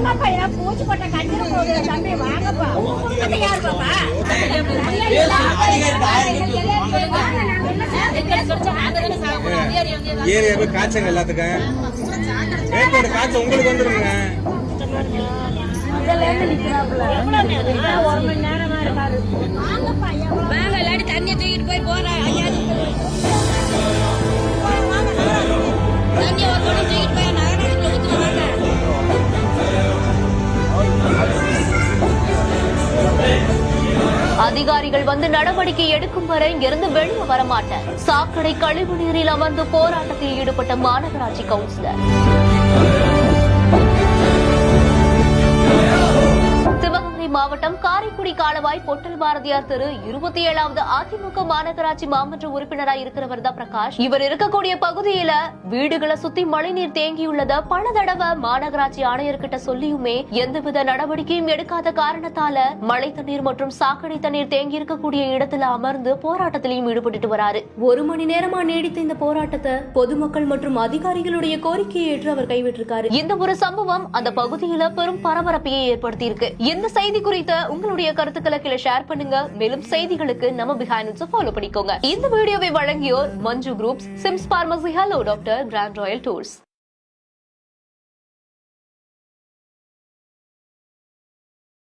வாங்கப்பா என் பூச்சி போட்ட கஞ்சிர போகுது தம்பி வாங்கப்பா. அது யார் பாப்பா? ஏரியா போய் காய்ச்சங்க எல்லாத்துக்கும். காய்ச்சல் உங்களுக்கு வந்துருங்க. ஒரு மணி நேரமா இருக்காரு. அதிகாரிகள் வந்து நடவடிக்கை எடுக்கும் வரை இங்கிருந்து வெளியே வரமாட்டேன் சாக்கடை கழிவு நீரில் அமர்ந்து போராட்டத்தில் ஈடுபட்ட மாநகராட்சி கவுன்சிலர். மாவட்டம் காரைக்குடி காலவாய் பொட்டல் பாரதியார் தெரு இருபத்தி ஏழாவது அதிமுக மாநகராட்சி மாமன்ற உறுப்பினராய் இருக்கிறவர் தான் பிரகாஷ். இவர் இருக்கக்கூடிய பகுதியில வீடுகளை சுத்தி மழைநீர் தேங்கியுள்ளத பல தடவை மாநகராட்சி ஆணையர்கிட்ட சொல்லியுமே எந்தவித நடவடிக்கையும் எடுக்காத காரணத்தால மழை தண்ணீர் மற்றும் சாக்கடை தண்ணீர் தேங்கி இருக்கக்கூடிய இடத்துல அமர்ந்து போராட்டத்திலையும் ஈடுபட்டு வராரு. ஒரு மணி நேரமா நீடித்த இந்த போராட்டத்தை பொதுமக்கள் மற்றும் அதிகாரிகளுடைய கோரிக்கையை ஏற்று அவர் கைவிட்டிருக்காரு. இந்த ஒரு சம்பவம் அந்த பகுதியில பெரும் பரபரப்பையை ஏற்படுத்தி இருக்கு இந்த செய்தி குறித்த உங்களுடைய கருத்துக்களை கீழே ஷேர் பண்ணுங்க. மேலும் செய்திகளுக்கு நம்ம பிஹைண்ட் ஃபாலோ பண்ணிக்கோங்க. இந்த வீடியோவை வழங்கியோர் Manju groups SIMS pharmacy hello doctor grand royal tours